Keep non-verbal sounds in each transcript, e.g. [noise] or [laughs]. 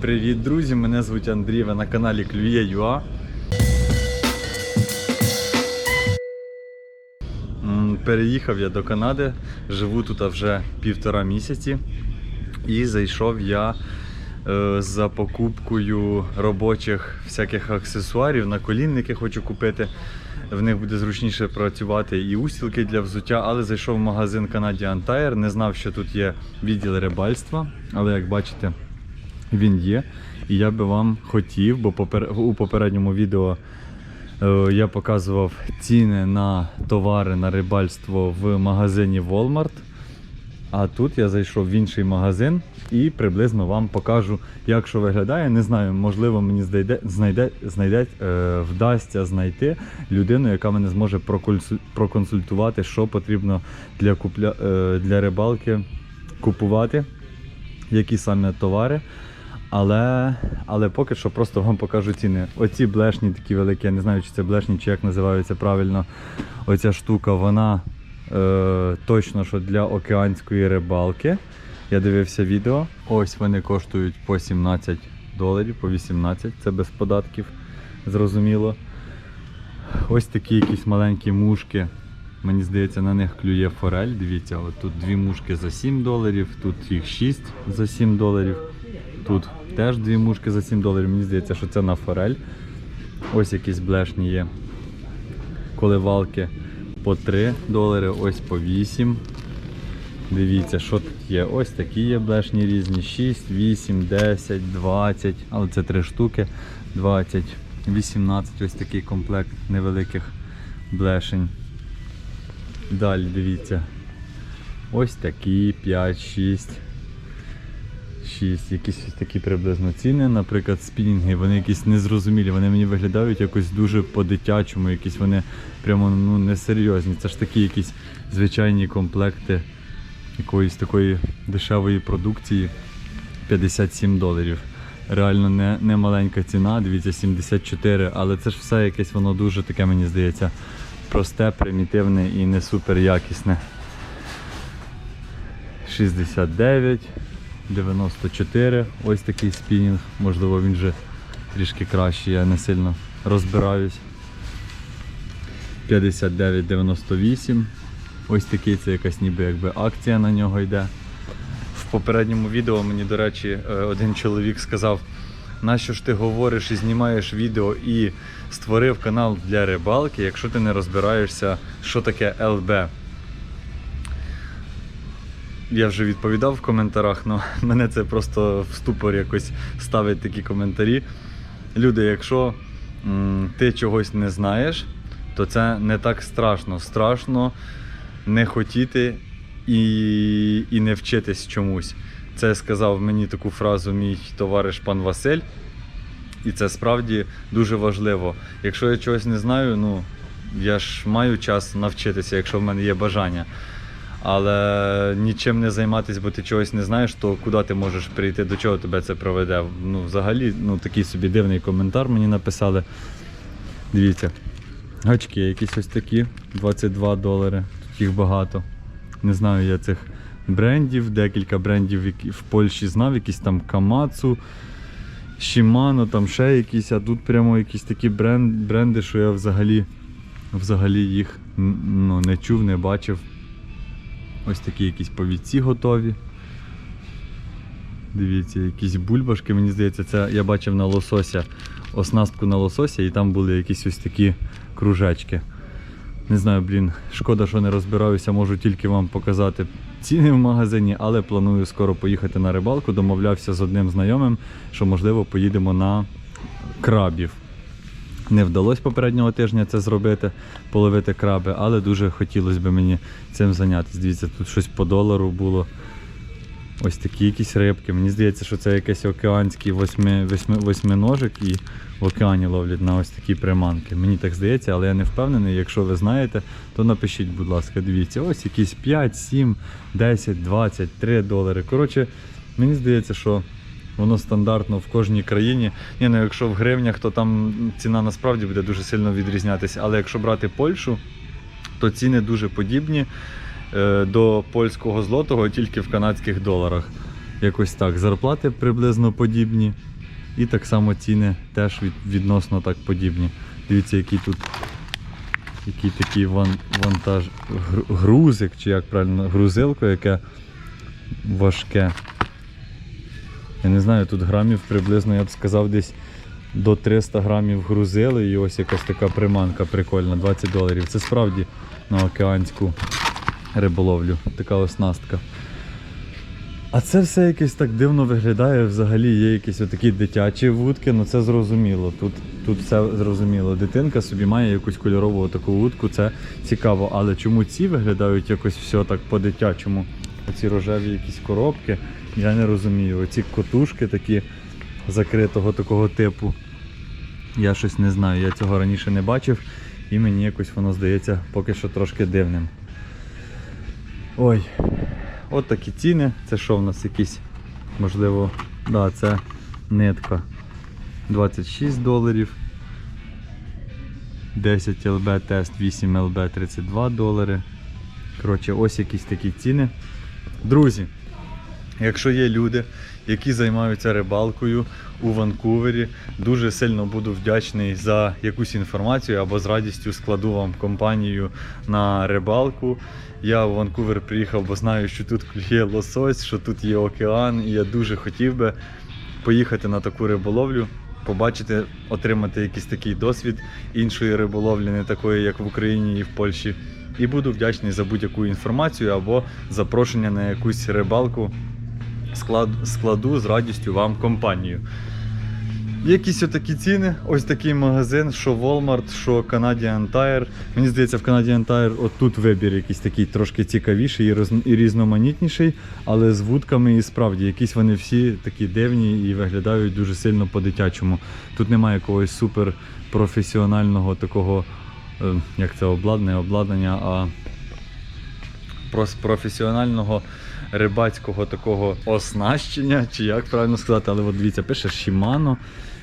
Привіт, друзі! Мене звуть Андрій, ви на каналі Клює.ua. Переїхав я до Канади, живу тут вже півтора місяці. І зайшов я е, за покупкою робочих всяких аксесуарів, наколінники хочу купити. В них буде зручніше працювати і устілки для взуття, але зайшов в магазин Canadian Tire, не знав, що тут є відділ рибальства, але як бачите, він є. І я би вам хотів, бо у попередньому відео е, я показував ціни на товари на рибальство в магазині Walmart. А тут я зайшов в інший магазин і приблизно вам покажу, як що виглядає. Не знаю, можливо, мені знайде, знайде, знайде, е, вдасться знайти людину, яка мене зможе проконсультувати, що потрібно для, купля, е, для рибалки купувати, які саме товари. Але, але поки що просто вам покажу ціни. Оці блешні такі великі, я не знаю, чи це блешні, чи як називаються правильно. Оця штука, вона е, точно що для океанської рибалки. Я дивився відео. Ось вони коштують по 17 доларів, по 18, це без податків, зрозуміло. Ось такі якісь маленькі мушки. Мені здається, на них клює форель. Дивіться, от тут дві мушки за 7 доларів, тут їх 6 за 7 доларів. Тут теж дві мушки за 7 доларів. Мені здається, що це на форель. Ось якісь блешні є. Коливалки по 3 долари, ось по 8. Дивіться, що тут є. Ось такі є блешні різні. 6, 8, 10, 20. Але це 3 штуки. 20, 18. Ось такий комплект невеликих блешень. Далі дивіться. Ось такі 5, 6. 6, якісь такі приблизно ціни. Наприклад, спінінги, вони якісь незрозумілі, вони мені виглядають якось дуже по-дитячому, якісь вони прямо ну, несерйозні. Це ж такі якісь звичайні комплекти якоїсь такої дешевої продукції 57 доларів. Реально не, не маленька ціна, дивіться, 74, але це ж все якесь воно дуже таке, мені здається, просте, примітивне і не супер якісне. 69, 94, ось такий спінінг, можливо він вже трішки кращий, я не сильно розбираюсь. 59,98. Ось такий це якась ніби якби акція на нього йде. В попередньому відео мені, до речі, е, один чоловік сказав, нащо ж ти говориш і знімаєш відео і створив канал для рибалки, якщо ти не розбираєшся, що таке ЛБ. Я вже відповідав в коментарях, але [laughs] мене це просто в ступор якось ставить такі коментарі. Люди, якщо м, ти чогось не знаєш, то це не так страшно. Страшно не хотіти і, і не вчитись чомусь. Це сказав мені таку фразу мій товариш пан Василь. І це справді дуже важливо. Якщо я чогось не знаю, ну я ж маю час навчитися, якщо в мене є бажання. Але нічим не займатися, бо ти чогось не знаєш, то куди ти можеш прийти, до чого тебе це проведе. Ну, взагалі, ну такий собі дивний коментар мені написали. Дивіться, гачки якісь ось такі, 22 долари. Тут їх багато. Не знаю я цих брендів, декілька брендів в Польщі знав, якісь там Камацу, Shimano, там ще якісь, а тут прямо якісь такі бренд, бренди, що я взагалі, взагалі їх ну, не чув, не бачив. Ось такі якісь повідці готові. Дивіться, якісь бульбашки, мені здається, це я бачив на лосося, оснастку на лосося, і там були якісь ось такі кружечки. Не знаю, блін, шкода, що не розбираюся, можу тільки вам показати ціни в магазині, але планую скоро поїхати на рибалку. Домовлявся з одним знайомим, що можливо поїдемо на крабів. Не вдалося попереднього тижня це зробити, половити краби, але дуже хотілося б мені цим зайнятися. Дивіться, тут щось по долару було. Ось такі якісь рибки. Мені здається, що це якийсь океанський восьми, восьми, восьминожик і в океані ловлять на ось такі приманки. Мені так здається, але я не впевнений. Якщо ви знаєте, то напишіть, будь ласка, дивіться, ось якісь 5, 7, 10, 20, 3 долари. Коротше, мені здається, що воно стандартно в кожній країні. Ні, ну якщо в гривнях, то там ціна насправді буде дуже сильно відрізнятися. Але якщо брати Польщу, то ціни дуже подібні е, до польського злотого тільки в канадських доларах. Якось так. Зарплати приблизно подібні. І так само ціни теж від, відносно так подібні. Дивіться, який тут який такий ван, вантаж, грузик, чи як правильно, грузилко, яке важке. Я не знаю, тут грамів приблизно, я б сказав, десь до 300 грамів грузили і ось якась така приманка прикольна, 20 доларів. Це справді на океанську риболовлю. Така оснастка. А це все якось так дивно виглядає. Взагалі є якісь отакі дитячі вудки, ну це зрозуміло. Тут, тут все зрозуміло. Дитинка собі має якусь кольорову таку вудку, це цікаво. Але чому ці виглядають якось все так по-дитячому? Оці рожеві якісь коробки, я не розумію. Оці котушки такі закритого такого типу. Я щось не знаю, я цього раніше не бачив, і мені якось воно здається поки що трошки дивним. Ой, от такі ціни. Це що в нас якісь, можливо, да, це нитка. 26 доларів. 10 ЛБ тест, 8 ЛБ 32 долари. Коротше, ось якісь такі ціни. Друзі, якщо є люди, які займаються рибалкою у Ванкувері, дуже сильно буду вдячний за якусь інформацію або з радістю складу вам компанію на рибалку. Я в Ванкувер приїхав, бо знаю, що тут є лосось, що тут є океан, і я дуже хотів би поїхати на таку риболовлю, побачити, отримати якийсь такий досвід іншої риболовлі, не такої, як в Україні і в Польщі. І буду вдячний за будь-яку інформацію або запрошення на якусь рибалку складу з радістю вам компанію. Якісь отакі ціни, ось такий магазин, що Walmart, що Canadian Tire. Мені здається, в Canadian Tire отут вибір якийсь такий трошки цікавіший і, роз, і різноманітніший, але з вудками і справді якісь вони всі такі дивні і виглядають дуже сильно по-дитячому. Тут немає якогось супер професіонального такого, е, як це обладнання, обладнання, а професіонального рибацького такого оснащення, чи як правильно сказати, але от дивіться, пише Shimano,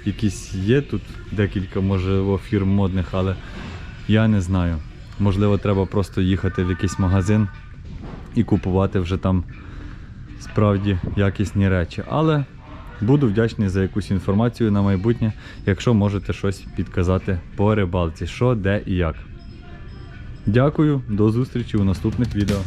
якісь є тут декілька, може, фірм модних, але я не знаю. Можливо, треба просто їхати в якийсь магазин і купувати вже там справді якісні речі. Але буду вдячний за якусь інформацію на майбутнє, якщо можете щось підказати по рибалці, що, де і як. Дякую, до зустрічі у наступних відео.